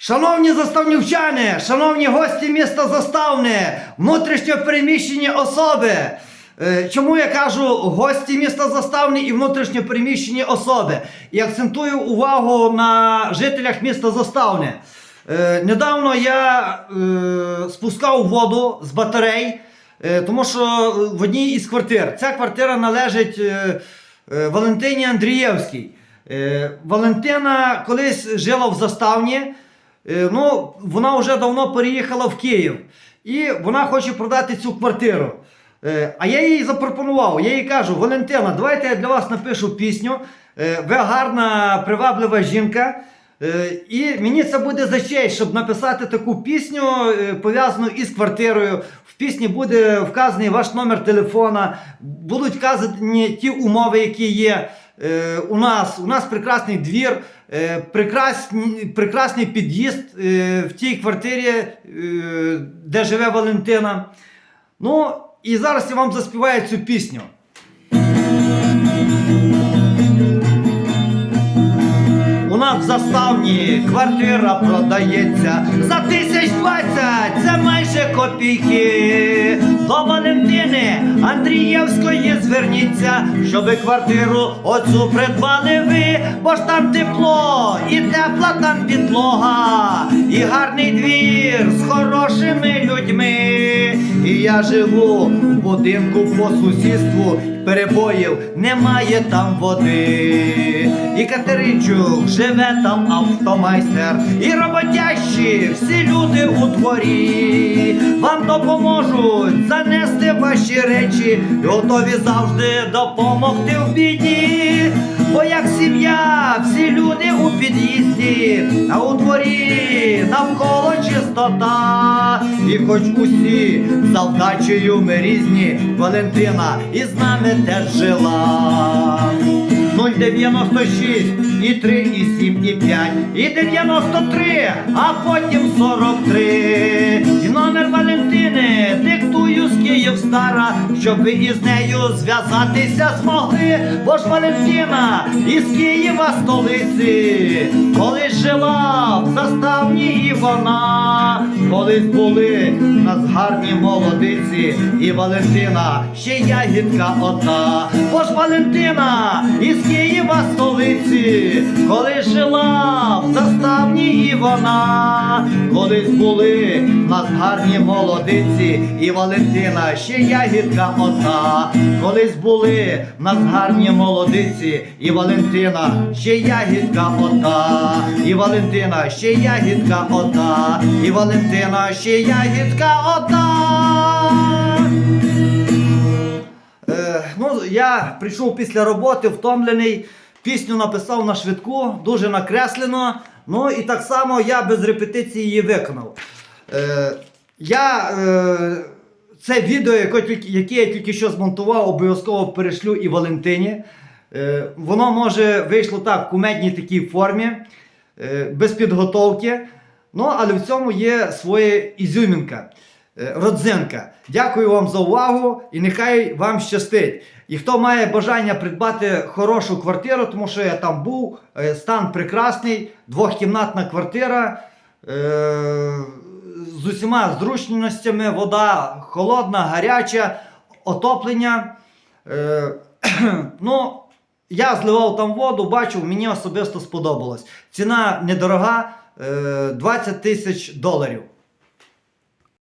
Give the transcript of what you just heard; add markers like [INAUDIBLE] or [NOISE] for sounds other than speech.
Шановні заставнівчани, шановні гості міста Заставне, внутрішньо переміщені особи. Е, Чому я кажу гості міста Заставне і внутрішньо переміщені особи? І акцентую увагу на жителях міста Заставне. Недавно я е, спускав воду з батарей, е, тому що в одній із квартир. Ця квартира належить Валентині Андрієвській. Валентина колись жила в Заставні. Е, Ну, вона вже давно переїхала в Київ. І вона хоче продати цю квартиру. Е, А я їй запропонував, я їй кажу, Валентина, давайте я для вас напишу пісню. Е, Ви гарна, приваблива жінка. І мені це буде за честь, щоб написати таку пісню, пов'язану із квартирою. В пісні буде вказаний ваш номер телефона, будуть вказані ті умови, які є. Е, У нас у нас прекрасний двір, э, прекрасні, прекрасний під'їзд э, в тій квартирі, э, де живе Валентина. Ну, і зараз я вам заспіваю цю пісню. Нас в заставні квартира продається. За тисяч двадцять, це майже копійки. До Валентини Андрієвської зверніться, щоби квартиру оцю придбали ви, бо ж там тепло, і тепла там підлога, і гарний двір я живу в будинку по сусідству, перебоїв немає там води. І Катеринчук живе там автомайстер, і роботящі всі люди у дворі. Вам допоможуть занести ваші речі, готові завжди допомогти в біді. Бо як сім'я, всі люди у під'їзді, а у дворі навколо чистота. І хоч усі за вдачею ми різні, Валентина із нами теж жила. 096 і 3, і 7, і 5, і 93, а потім 43. З Київстара, щоб ви із нею зв'язатися змогли. Бо ж Валентина із Києва столиці, коли жила в заставні і вона, колись були в нас гарні молодиці, і Валентина ще ягідка одна. Бо ж Валентина із Києва столиці, коли жила в заставні і вона, колись були в нас гарні молодиці, і Валентина ще ягідка одна, колись були в нас гарні молодиці, і Валентина ще ягідка одна, і Валентина ще ягідка одна, і Валентина ще ягідка одна. Е, ну, я прийшов після роботи, втомлений, пісню написав на швидку, дуже накреслено. Ну і так само я без репетиції її виконав. Е, я е, це відео, яке, яке я тільки що змонтував, обов'язково перешлю і Валентині. Е, воно може вийшло так в кумедній такій формі, е, без підготовки. Ну, але в цьому є своя ізюмінка. Е, Родзинка. Дякую вам за увагу і нехай вам щастить. І хто має бажання придбати хорошу квартиру, тому що я там був, е, стан прекрасний, двохкімнатна квартира е, з усіма зручностями, вода холодна, гаряча, отоплення. [CLEARS THROAT] Ну, я зливав там воду, бачив, мені особисто сподобалось. Ціна недорога, 20 тисяч доларів.